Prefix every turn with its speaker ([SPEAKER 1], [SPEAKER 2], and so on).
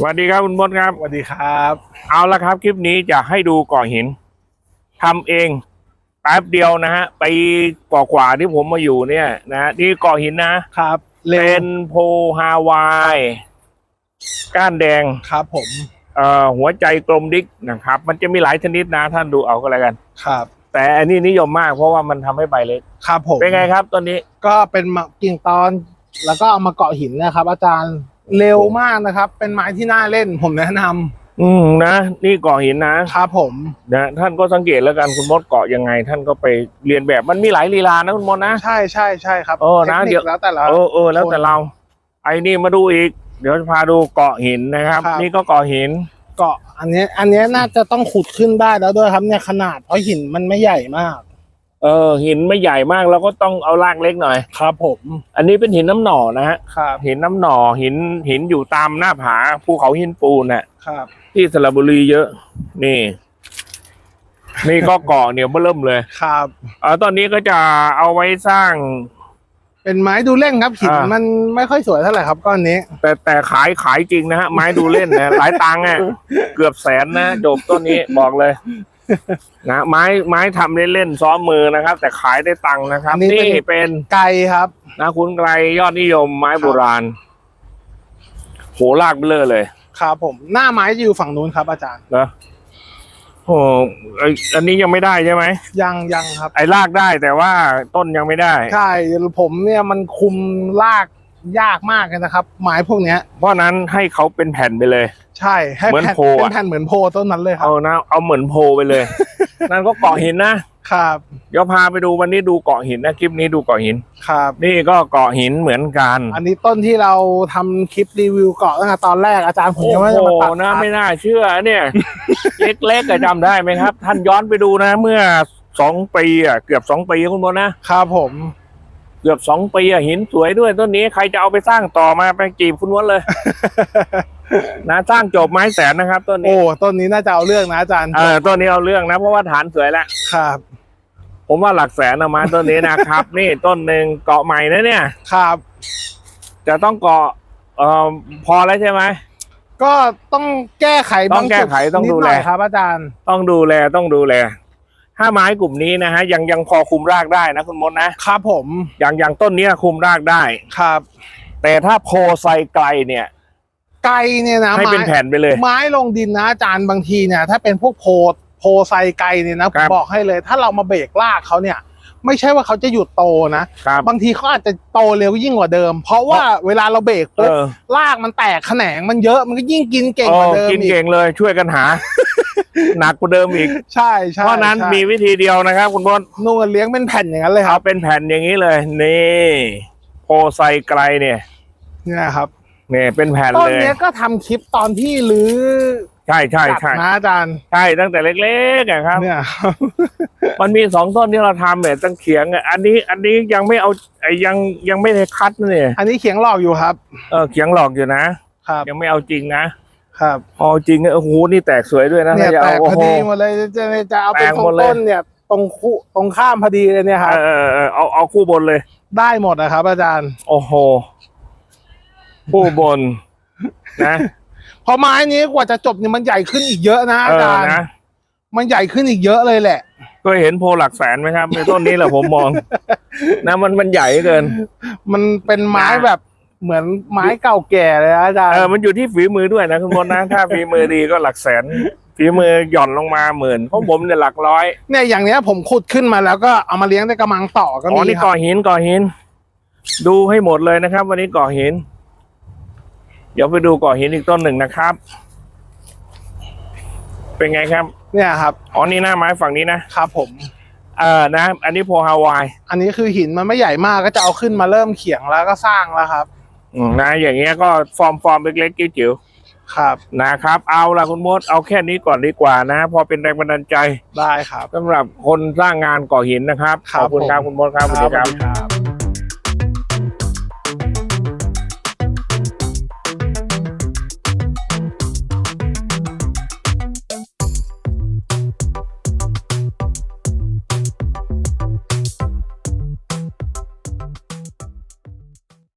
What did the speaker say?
[SPEAKER 1] สวัสดีครับคุณมดครับ
[SPEAKER 2] สวัสดีครับ
[SPEAKER 1] เอาละครับ คลิปนี้จะให้ดูก่อหินทำเองแป๊บเดียวนะฮะ ไปกว่ากว่าๆที่ผมมาอยู่เนี่ย นะนี่ก่อหินนะครับ
[SPEAKER 2] เร็
[SPEAKER 1] เป็
[SPEAKER 2] วน
[SPEAKER 1] โพฮาวาย ก้านแดง
[SPEAKER 2] ครับ ผม
[SPEAKER 1] เอ่อหัวใจกลมดิกนะครับ มันจะมีหลายชนิดนะ ท่านดูเอาก็แล้วกัน
[SPEAKER 2] ครับ
[SPEAKER 1] แต่อันนี้นิยมมากเพราะว่ามันทำให้ใบเล็ก
[SPEAKER 2] ครับผม
[SPEAKER 1] เป็นไงครับต้นนี้
[SPEAKER 2] ก็เป็นมะกิ่งตอนแล้วก็เอามาเกาะหินนะครับ อาจารย์ เร็วมากนะครับ เป็นไม้ที่น่าเล่นผมแนะนำ
[SPEAKER 1] อืมนะ นี่ก่อหินนะ
[SPEAKER 2] ครับผม
[SPEAKER 1] นะท่านก็สังเกตแล้วกันคุณมดเกาะยังไง ท่านก็ไปเรียนแบบมันมีหลายลีลานะคุณมดนะ
[SPEAKER 2] ใช่ใช่ใช่ครับ
[SPEAKER 1] เออนะ
[SPEAKER 2] ทคค
[SPEAKER 1] เดี๋ยว
[SPEAKER 2] แล้วแต่ละ
[SPEAKER 1] เออเออแล้วแต่เรา ไอ้นี่มาดูอีก เดี๋ยวจะพาดูเกาะหินนะครับ
[SPEAKER 2] ครับ
[SPEAKER 1] นี่ก็เกาะหิน
[SPEAKER 2] เกาะอันนี้อันนี้น่าจะต้องขุดขึ้นได้แล้วด้วยครับเนี่ยขนาดเพราะหินมันไม่ใหญ่มาก
[SPEAKER 1] เออหินไม่ใหญ่มากเราก็ต้องเอารากเล็กหน่อย
[SPEAKER 2] ครับผม
[SPEAKER 1] อันนี้เป็นหินน้ำหน่อนะฮะ
[SPEAKER 2] ครับ
[SPEAKER 1] หินน้ำหน่อหินหินอยู่ตามหน้าผาภูเขาหินปูนน่ะ
[SPEAKER 2] ครับ
[SPEAKER 1] ที่สระบุรีเยอะ นี่ นี่ก็เกาะเนี่ยเบิ่มเลย
[SPEAKER 2] ครับ
[SPEAKER 1] เออตอนนี้ก็จะเอาไว้สร้าง
[SPEAKER 2] เป็นไม้ดูเล่นครับหิน
[SPEAKER 1] อ่ามั
[SPEAKER 2] มันไม่ค่อยสวยเท่าไหร่ครับก้อนนี้
[SPEAKER 1] แต่แต่ขายขายจริงนะฮะไม้ดูเล่นนะ หลายตังค์อะเกือบแสนนะจบต้นนี้บอกเลย นะไม้ไม้ทำเล่นๆซ้อมมือนะครับ แต่ขายได้ตังค์นะครับ
[SPEAKER 2] อันนี้
[SPEAKER 1] นี่
[SPEAKER 2] เป็น
[SPEAKER 1] เป็น
[SPEAKER 2] ไกลครับ
[SPEAKER 1] นะคุณไกรยอดนิยมไม้โบราณ โหลากเบลอเลย
[SPEAKER 2] ครับผม หน้าไม้จะอยู่ฝั่งนู้นครับ อาจารย์
[SPEAKER 1] นะโอ้ไออันนี้ยังไม่ได้ใช่ไหม
[SPEAKER 2] ยังยังครับ
[SPEAKER 1] ไอ้ลากได้แต่ว่าต้นยังไม่ได้
[SPEAKER 2] ใช่ ผมเนี่ยมันคุมลากยากมากเลยนะครับ ไม้พวกเนี้ย
[SPEAKER 1] เพราะนั้นให้เขาเป็นแผ่นไปเลย
[SPEAKER 2] ใช่ให้
[SPEAKER 1] เหมือน
[SPEAKER 2] แผ่น
[SPEAKER 1] โพอะ
[SPEAKER 2] เป็นแผ่นเหมือนโพต้นนั้นเลยครับ
[SPEAKER 1] เอานะเอาเหมือนโพไปเลย นั่นก็เกาะหินนะครับเดี๋ยวพาไปดูวันนี้ดูเกาะหินนะคลิปนี้ดูเกาะหิน
[SPEAKER 2] ครับ
[SPEAKER 1] นี่ก็เกาะหินเหมือนกัน
[SPEAKER 2] อันนี้ต้นที่เราทำคลิปรีวิวเกาะตั้งแต่ตอนแรกอาจารย์ผม
[SPEAKER 1] โอ้
[SPEAKER 2] ยังไม่ได้
[SPEAKER 1] โห
[SPEAKER 2] มาตัด
[SPEAKER 1] นะ
[SPEAKER 2] ครับ
[SPEAKER 1] ไม่น่าเชื่อเนี่ยเล็กๆอะจำได้ไหมครับ ท่านย้อนไปดูนะ เมื่อสองปีอะเกือบสองปีคุณบอลนะครับ
[SPEAKER 2] ผม
[SPEAKER 1] เกือบสองปีอะหินสวยด้วยต้นนี้ใครจะเอาไปสร้างต่อมาไปจีบคุณวนเลย นะสร้างจบไม้แสนนะครับต้น
[SPEAKER 2] โอ้
[SPEAKER 1] นี้
[SPEAKER 2] ต้นนี้น่าจะเอาเรื่องนะอาจารย์
[SPEAKER 1] เออต้นนี้เอาเรื่องนะ เพราะว่าฐานสวยแล้ว
[SPEAKER 2] ครับ
[SPEAKER 1] ผมว่าหลักแสนนะไม้ต้นนี้นะครับ นี่ต้นหนึ่งเกาะใหม่นะเนี่ย
[SPEAKER 2] ครับ
[SPEAKER 1] จะต้องเกาะเอ่อพอแล้วใช่ไหม
[SPEAKER 2] ก็ต้องแก้ไข
[SPEAKER 1] ต้องแก้ไข
[SPEAKER 2] บาจุ
[SPEAKER 1] ต้อง
[SPEAKER 2] นิ
[SPEAKER 1] ดู
[SPEAKER 2] ห
[SPEAKER 1] แล
[SPEAKER 2] น่อยครับอาจารย์
[SPEAKER 1] ต้องดูแลต้องดูแล ถ้าไม้กลุ่มนี้นะฮะยังยังพอคุมรากได้นะคุณมดนะ
[SPEAKER 2] ครับผม
[SPEAKER 1] อย่างอย่างต้นเนี้ยคุมรากได้
[SPEAKER 2] ครับ
[SPEAKER 1] แต่ถ้าโพไซไกลเนี่ย
[SPEAKER 2] ไกลเนี่ยนะ
[SPEAKER 1] ให้เป็น
[SPEAKER 2] ไม้
[SPEAKER 1] แผ่นไปเลย
[SPEAKER 2] ไม้ลงดินนะอาจารย์บางทีเนี่ย ถ้าเป็นพวกโพโพไซไกลเนี่ยนะผ
[SPEAKER 1] ครั
[SPEAKER 2] ม
[SPEAKER 1] บ
[SPEAKER 2] บอกให้เลย ถ้าเรามาเบรกลากเขาเนี่ย ไม่ใช่ว่าเขาจะหยุดโตนะ
[SPEAKER 1] ครับ
[SPEAKER 2] บางทีเขาอาจจะโตเร็วยิ่งกว่าเดิม เพราะว่าเวลาเราเบรก
[SPEAKER 1] เอ
[SPEAKER 2] ปุ๊บ
[SPEAKER 1] อ
[SPEAKER 2] ลากมันแตกแขนงมันเยอะมันก็ยิ่งกินเก่ง
[SPEAKER 1] เอก
[SPEAKER 2] ว่า
[SPEAKER 1] อ
[SPEAKER 2] เดิม
[SPEAKER 1] กิน
[SPEAKER 2] อีก
[SPEAKER 1] เก่งเลยช่วยกันหา หนักกว่าเดิมอีก
[SPEAKER 2] ใช่ใช่
[SPEAKER 1] เพราะนั้น
[SPEAKER 2] ใช่
[SPEAKER 1] มีวิธีเดียวนะครับ คุณบด
[SPEAKER 2] นู่นเลี้ยงเป็นแผ่นอย่างนั้นเลยค
[SPEAKER 1] เอา
[SPEAKER 2] รับ
[SPEAKER 1] เป็นแผ่นอย่างนี้เลย นี่โพไซไกลเนี่ย
[SPEAKER 2] เนี่ยครับ
[SPEAKER 1] เนี่ยเป็นแผ่น
[SPEAKER 2] ต้น
[SPEAKER 1] เลย
[SPEAKER 2] เนี้ยก็ทำคลิปตอนที่รื้อ
[SPEAKER 1] ใช่ใช่
[SPEAKER 2] จัด
[SPEAKER 1] ใช่
[SPEAKER 2] นะอาจารย์
[SPEAKER 1] ใช่ตั้งแต่เล็กๆอะครับ
[SPEAKER 2] เนี่ยครับ
[SPEAKER 1] มันมีสองต้นที่เราทำเนี่ยตั้งเขียงอะอันนี้อันนี้ยังไม่เอาไอ้ยังยังไม่ได้คัดนะเนี่ย
[SPEAKER 2] อันนี้เขียงหลอกอยู่ครับ
[SPEAKER 1] เออเขียงหลอกอยู่นะ
[SPEAKER 2] ครับ
[SPEAKER 1] ยังไม่เอาจริงนะ ครับเอาจริงเนี่ยโอ้โหนี่แตกสวยด้วยนะ
[SPEAKER 2] เนี่ย
[SPEAKER 1] ถ้าจะ
[SPEAKER 2] แต
[SPEAKER 1] เอา
[SPEAKER 2] ก
[SPEAKER 1] โอ้
[SPEAKER 2] พอ
[SPEAKER 1] โห
[SPEAKER 2] ดีหมดเลยจะจะเอาเป็น
[SPEAKER 1] แตก
[SPEAKER 2] ตร
[SPEAKER 1] หม
[SPEAKER 2] ง
[SPEAKER 1] ดเลย
[SPEAKER 2] ต้นเนี่ย ตรงคู่ตรงข้ามพอดีเลยเนี่ยครับ
[SPEAKER 1] เออเออเออเอาเอาคู่บนเลย
[SPEAKER 2] ได้หมดนะครับ อาจารย์
[SPEAKER 1] โอ้โหคู่บน นะ
[SPEAKER 2] เพราะไม้นี้กว่าจะจบเนี่ยมันใหญ่ขึ้นอีกเยอะนะอา
[SPEAKER 1] เออ
[SPEAKER 2] จารย์
[SPEAKER 1] นะ
[SPEAKER 2] มันใหญ่ขึ้นอีกเยอะเลยแหละ
[SPEAKER 1] เคยเห็นโพหลักแสนไหมครับในต้นนี้แหละผมมอง นะมันมันใหญ่เกิน
[SPEAKER 2] มันเป็นไม้
[SPEAKER 1] นะ
[SPEAKER 2] แบบ เหมือนไม้เก่าแก่เลยนะอาจารย์
[SPEAKER 1] เออมันอยู่ที่ฝีมือด้วยนะคุณบนนะถ้าฝีมือดีก็หลักแสนฝีมือหย่อนลงมาหมื่นของผมเนี่ยหลักร้อย
[SPEAKER 2] เนี่ยอย่างเนี้ยผมขุดขึ้นมาแล้วก็เอามาเลี้ยงในกระมังต่อก็
[SPEAKER 1] อ๋อ
[SPEAKER 2] มี
[SPEAKER 1] นี่
[SPEAKER 2] ครั
[SPEAKER 1] ก่อบหินก่อหิน ดูให้หมดเลยนะครับ วันนี้ก่อหิน เดี๋ยวไปดูก่อหินอีกต้นหนึ่งนะครับ เป็นไงครับ
[SPEAKER 2] เนี่ยครับ
[SPEAKER 1] อ๋อนี่หน้าไม้ฝั่งนี้นะครับ
[SPEAKER 2] ผม
[SPEAKER 1] เออนะ อันนี้โพฮาวาย
[SPEAKER 2] อันนี้คือหินมันไม่ใหญ่มากก็จะเอาขึ้นมาเริ่มเขียงแล้วก็สร้างแล้วครับ
[SPEAKER 1] อืม นะอย่างเงี้ยก็ฟอร์มฟอร์มเล็กๆจิ๋ว
[SPEAKER 2] ครับ
[SPEAKER 1] ๆนะครับ เอาละคุณมดเอาแค่นี้ก่อนดีกว่านะ พอเป็นแรงบันดาลใจ
[SPEAKER 2] ได้ครับ
[SPEAKER 1] สำหรับคนสร้างงานก่อหินนะครับ
[SPEAKER 2] ครั
[SPEAKER 1] ข
[SPEAKER 2] บ
[SPEAKER 1] อบคุณครับ
[SPEAKER 2] ผม
[SPEAKER 1] คุณมดครับสวัสดีครับ
[SPEAKER 2] สวัสดีครับ